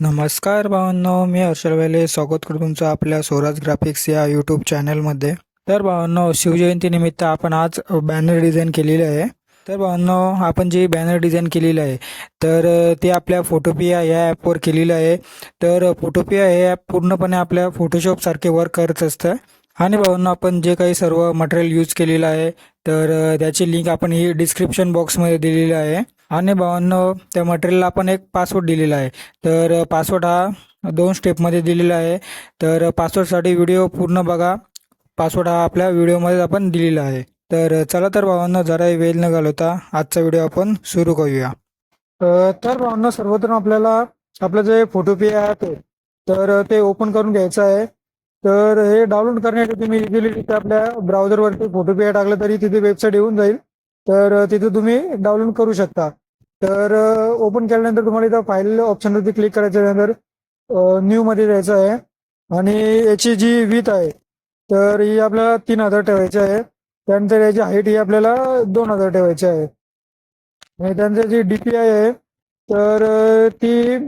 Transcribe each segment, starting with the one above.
नमस्कार भावांनो मी हर्षल वेले. स्वागत करतो तुमचं आपल्या स्वराज ग्राफिक्स या यूट्यूब चॅनलमध्ये तर भावांनो शिवजयंतीनिमित्त आपण आज बॅनर डिझाईन केलेलं आहे. तर भावांनो आपण जी बॅनर डिझाईन केलेलं आहे तर ते आपल्या फोटोपिया या ॲपवर केलेलं आहे. तर फोटोपिया हे ॲप पूर्णपणे आपल्या फोटोशॉपसारखे वर्क करत असतं. आणि भावांनो आपण जे काही सर्व मटेरियल यूज केलेलं आहे तर त्याची लिंक आपण ही डिस्क्रिप्शन बॉक्समध्ये दिलेली आहे. आणि भावांनो त्या मटेरियलला आपण एक पासवर्ड दिलेला आहे. तर पासवर्ड हा दोन स्टेपमध्ये दिलेला आहे. तर पासवर्डसाठी व्हिडिओ पूर्ण बघा. पासवर्ड हा आपल्या व्हिडिओमध्ये आपण दिलेला आहे. तर चला तर भावांनो जरा वेळ न घालवता आजचा व्हिडिओ आपण सुरू करूया. तर भावांनो सर्वप्रथम आपल्याला आपलं जे फोटोपे पे आहे तर ते ओपन करून घ्यायचं आहे. तर हे डाउनलोड करण्यासाठी तुम्ही इझिली तिथे आपल्या ब्राउझरवरती फोटोपे टाकलं तरी तिथे वेबसाईट येऊन जाईल. तर तिथे तुम्ही डाउनलोड करू शकता. तर ओपन केल्यानंतर तुम्हाला इथं फाईल ऑप्शनवरती क्लिक करायच्यानंतर न्यू मध्ये जायचं आहे. आणि याची जी विथ आहे तर ही आपल्याला तीन हजार ठेवायची आहे. त्यानंतर याची हाईट ही आपल्याला दोन हजार ठेवायची आहे. आणि त्यानंतर जी डी पी आय आहे तर ती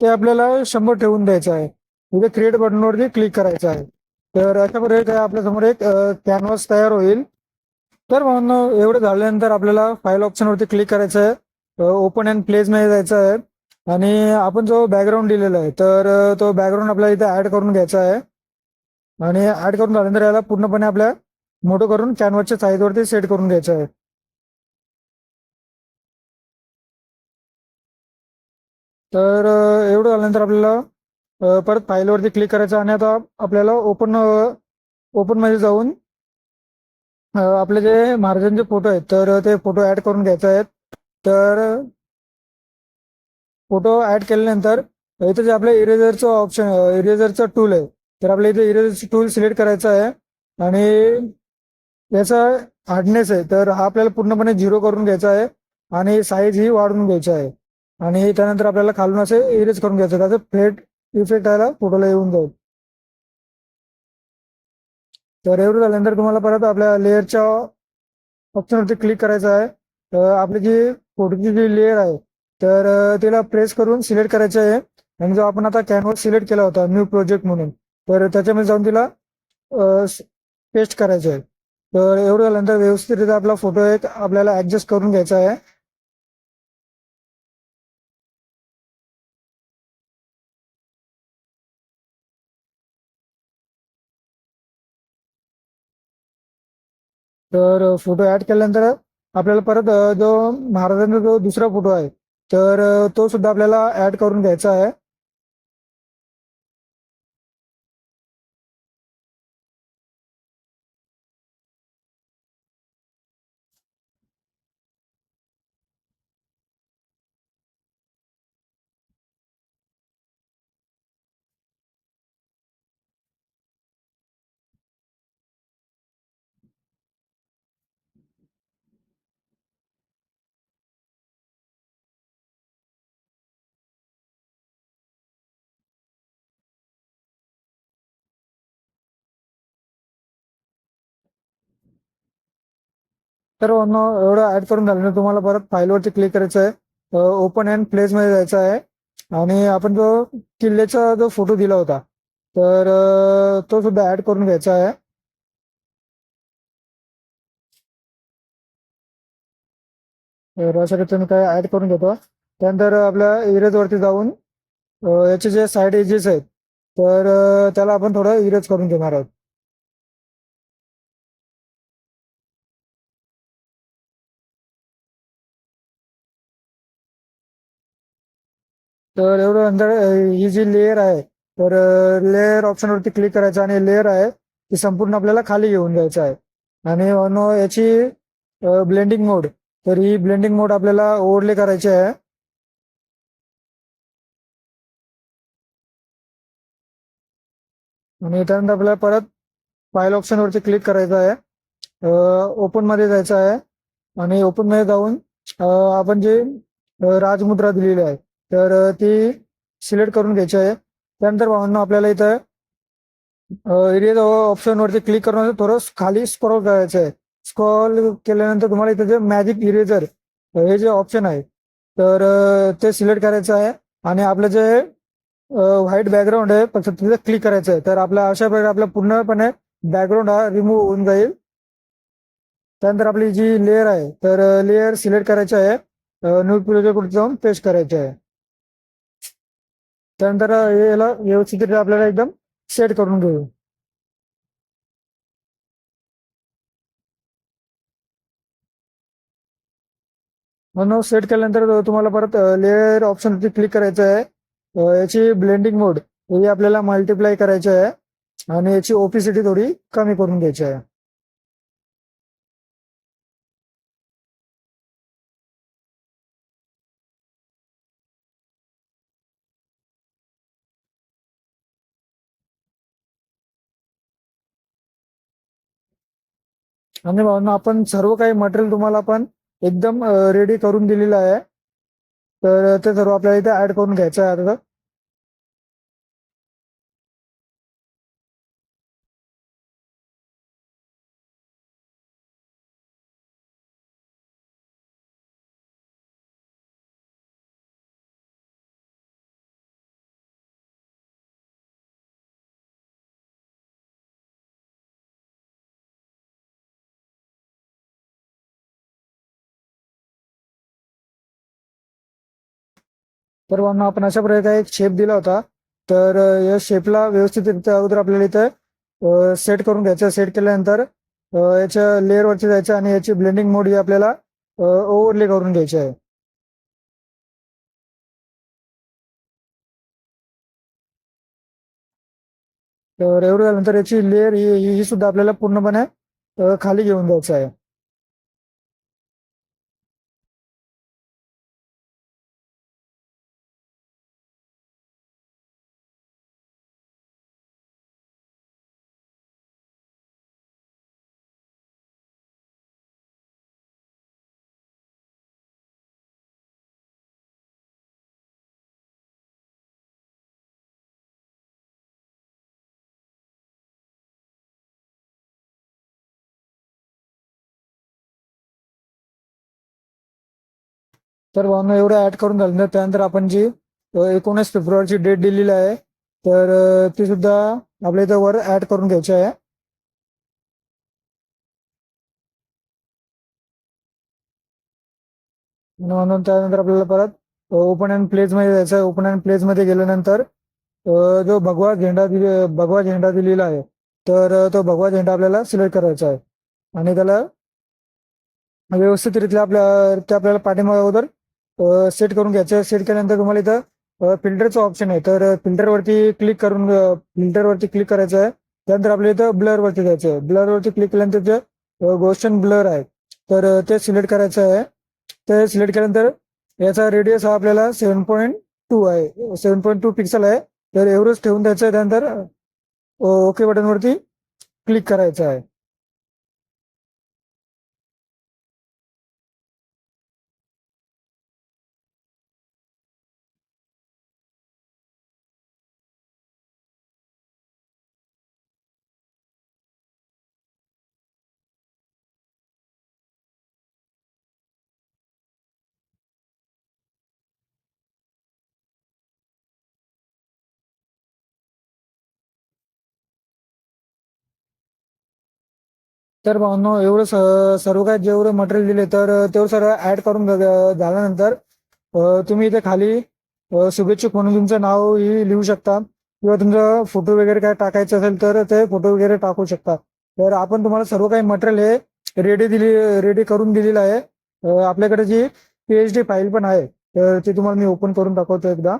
ते आपल्याला शंभर ठेवून द्यायचं आहे. इथे क्रिएट बटनवरती क्लिक करायचं आहे. तर अशा प्रकारे आपल्यासमोर एक कॅनव्हास तयार होईल. तर म्हणून एवढं झाल्यानंतर आपल्याला फाईल ऑप्शनवरती क्लिक करायचं आहे. ओपन अँड प्लेस मध्ये जायचं आहे. आणि आपण जो बॅकग्राऊंड दिलेला आहे तर तो बॅकग्राऊंड आपल्याला इथे ऍड करून घ्यायचा आहे. आणि ऍड करून झाल्यानंतर याला पूर्णपणे आपल्या मोठं करून कॅनव्हासच्या साईजवरती सेट करून घ्यायचं आहे. तर एवढं झाल्यानंतर आपल्याला परत फाईलवरती क्लिक करायचं आणि आता आपल्याला ओपन ओपनमध्ये जाऊन आपले जे महाराजांचे फोटो आहेत तर ते फोटो ऍड करून घ्यायचे आहेत. तर फोटो ऍड केल्यानंतर इथे जे आपल्या इरेझरचं ऑप्शन इरेझरचं टूल आहे तर आपल्या इथे इरेझरचं टूल सिलेक्ट करायचं आहे. आणि याचा हार्डनेस आहे तर हा आपल्याला पूर्णपणे झिरो करून घ्यायचा आहे. आणि साईज ही वाढवून घ्यायची आहे. आणि त्यानंतर आपल्याला खालून असे इरेज करून घ्यायचं त्याचं फेट इफेक्ट यायला फोटोला येऊन जाईल. तर एवढं झाल्यानंतर तुम्हाला परत आपल्या लेअरच्या ऑप्शनवरती क्लिक करायचं आहे. तर आपली जी फोटोची जी लेअर आहे तर तिला प्रेस करून सिलेक्ट करायचं आहे. आणि जो आपण आता कॅनव्हास सिलेक्ट केला होता न्यू प्रोजेक्ट म्हणून तर त्याच्यामध्ये जाऊन तिला पेस्ट करायचं आहे. तर एवढं झाल्यानंतर व्यवस्थितरित्या आपला फोटो एक आपल्याला ऍडजस्ट करून घ्यायचा आहे. तर फोटो ऍड केल्यानंतर आपल्याला परत जो महाराजांचा जो दुसरा फोटो आहे तर तो सुद्धा आपल्याला ऍड करून घ्यायचा आहे. तर एवढं ऍड करून झालं तुम्हाला परत फाईलवरती क्लिक करायचं आहे. ओपन अँड प्लेस मध्ये जायचं आहे. आणि आपण जो किल्ल्याचा जो फोटो दिला होता तर तो सुद्धा ऍड करून घ्यायचा आहे. तर अशा तुम्ही काय ऍड करून घेतो. त्यानंतर आपल्या इरेज वरती जाऊन याचे जे साईड एजेस आहेत तर त्याला आपण थोडं इरेज करून घेणार आहोत. तर एवढं अंदर ही जी लेअर आहे तर लेअर ऑप्शनवरती क्लिक करायचं आणि लेअर आहे ती संपूर्ण आपल्याला खाली घेऊन जायचं आहे. आणि अन याची ब्लेंडिंग मोड तर ही ब्लेंडिंग मोड आपल्याला ओव्हरले करायची आहे. आणि त्यानंतर आपल्याला परत फाईल ऑप्शनवरती क्लिक करायचं आहे. ओपनमध्ये जायचं आहे. आणि ओपनमध्ये जाऊन आपण जे राजमुद्रा दिलेली आहे तर ती सिलेक्ट करून घ्यायची आहे. त्यानंतर भावांना आपल्याला इथं एरिया ऑप्शनवरती क्लिक करून थोडं खाली स्क्रॉल करायचं आहे. स्क्रॉल केल्यानंतर तुम्हाला इथे जे मॅजिक इरेजर हे जे ऑप्शन आहे तर ते सिलेक्ट करायचं आहे. आणि आपलं जे व्हाईट बॅकग्राऊंड आहे फक्त तिथे क्लिक करायचं आहे. तर आपल्या अशा प्रकारे आपला पूर्णपणे बॅकग्राऊंड हा रिमूव्ह होऊन जाईल. त्यानंतर आपली जी लेअर आहे तर लेअर सिलेक्ट करायची आहे. न्यू कुठे जाऊन पेस्ट करायचे आहे. त्यानंतर हे याला व्यवस्थित आपल्याला एकदम सेट करून घेऊ. म्हणून सेट केल्यानंतर तुम्हाला परत लेअर ऑप्शनवरती क्लिक करायचं आहे. याची ब्लेंडिंग मोड ही आपल्याला मल्टिप्लाय करायची आहे. आणि याची ओपिसिटी थोडी कमी करून घ्यायची आहे. आणि भावना आपण सर्व काही मटेरियल तुम्हाला आपण एकदम रेडी करून दिलेलं आहे. तर ते सर्व आपल्याला इथे ऍड करून घ्यायचं आहे आता. तर मग आपण अशा प्रकारे एक शेप दिला होता. तर या शेपला व्यवस्थितरित्या अगोदर आपल्याला इथं सेट करून घ्यायचं. सेट केल्यानंतर याच्या लेअरवरती जायचं आणि याची ब्लेंडिंग मोड ही आपल्याला ओव्हरले करून घ्यायची आहे. तर एवढं झाल्यानंतर याची लेअर ही ही- सुद्धा आपल्याला पूर्णपणे खाली घेऊन जायचं आहे. तर भावना एवढं ऍड करून झालं. त्यानंतर आपण जी एकोणीस फेब्रुवारीची डेट दिलेली आहे तर ती सुद्धा आपल्या इथं वर ऍड करून घ्यायची आहे. म्हणून त्यानंतर आपल्याला परत ओपन अँड प्लेस मध्ये जायचं ओपन अँड प्लेस मध्ये गेल्यानंतर जो भगवा झेंडा दिले भगवा झेंडा दिलेला आहे तर तो भगवा झेंडा आपल्याला सिलेक्ट करायचा आहे. आणि त्याला व्यवस्थितरित्या आपल्या ते आपल्याला पाठिंबा अगोदर सेट करून घ्यायचं. सेट केल्यानंतर तुम्हाला इथं फिल्टरचं ऑप्शन आहे. तर फिल्टरवरती क्लिक करून फिल्टरवरती क्लिक करायचं आहे. त्यानंतर आपल्या इथं ब्लर वरती जायचं आहे. ब्लर वरती क्लिक केल्यानंतर जे गोष्टन ब्लर आहे. तर ते सिलेक्ट करायचं आहे. ते सिलेक्ट केल्यानंतर याचा रेडियस हा आपल्याला सेवन पॉईंट टू आहे. सेवन पॉईंट टू पिक्सल आहे. तर एवढंच ठेवून द्यायचं आहे. त्यानंतर ओके बटनवरती क्लिक करायचं आहे. तर भावनो एवढं स- सर्व काय जेवढं मटेरियल दिले तर तेवढं सर्व ऍड करून झा- झाल्यानंतर तुम्ही इथे खाली अ, शुभेच्छुक म्हणून तुमचं नाव ही लिहू शकता. किंवा तुमचा फोटो वगैरे काय टाकायचं असेल तर ते फोटो वगैरे टाकू शकता. तर आपण तुम्हाला सर्व काही मटेरियल हे रेडी दिली रेडी करून दिलेलं आहे. आपल्याकडे जी पीएचडी फाईल पण आहे तर ती तुम्हाला मी ओपन करून दाखवतो एकदा.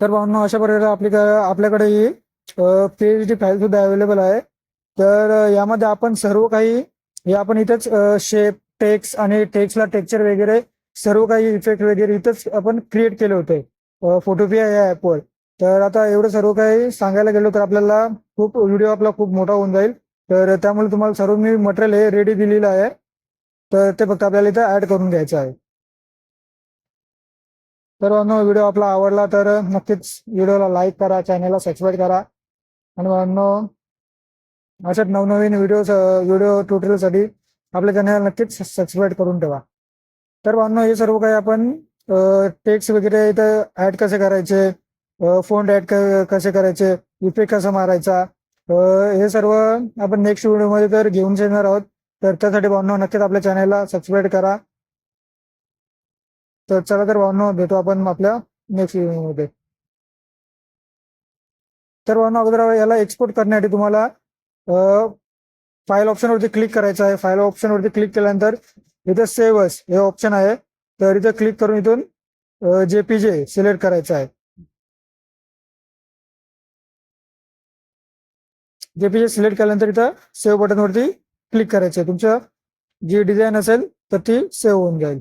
तर भावनो अशा प्रकारे आपली आपल्याकडे ही पीएच डी फाईल सुद्धा अवेलेबल आहे. तर यामध्ये आपण सर्व काही हे आपण इथेच शेप टेक्स आणि टेक्सला टेक्चर वगैरे सर्व काही इफेक्ट वगैरे इथंच आपण क्रिएट केले होते फोटोपिया या ऍपवर तर आता एवढं सर्व काही सांगायला गेलो तर आपल्याला खूप व्हिडिओ आपला खूप मोठा होऊन जाईल. तर त्यामुळे तुम्हाला सर्व मी मटेरियल हे रेडी दिलेलं आहे. तर ते फक्त आपल्याला इथं ऍड करून घ्यायचं आहे. तर भावांनो व्हिडिओ आपला आवडला तर नक्कीच व्हिडिओला लाईक करा चॅनलला सबस्क्राईब करा. आणि भावांनो अशाच नवनवीन व्हिडिओ व्हिडिओ ट्युटोरियलसाठी आपल्या चॅनल नक्कीच सबस्क्राईब करून ठेवा. तर भावांनो हे सर्व काही आपण टेक्स्ट वगैरे इथं ऍड कसे करायचे फोन ऍड कसे करायचे इफेक्ट कसा मारायचा हे सर्व आपण नेक्स्ट व्हिडिओमध्ये तर घेऊन येणार आहोत. तर त्यासाठी भावनो नक्कीच आपल्या चॅनलला सबस्क्राईब करा. तर चला तर भावनो भेटू आपण आपल्या नेक्स्ट व्हिडिओमध्ये तर भावनो अगोदर याला एक्सपोर्ट करण्यासाठी तुम्हाला फाईल ऑप्शनवरती क्लिक करायचं आहे. फाईल ऑप्शनवरती क्लिक केल्यानंतर इथं सेव्ह अस हे ऑप्शन आहे. तर इथं क्लिक करून इथून जेपीजे सिलेक्ट करायचं आहे. जेपीजे सिलेक्ट केल्यानंतर इथं सेव्ह बटनवरती क्लिक करायचं आहे. तुमचं जी डिझाईन असेल तर ती सेव्ह होऊन जाईल.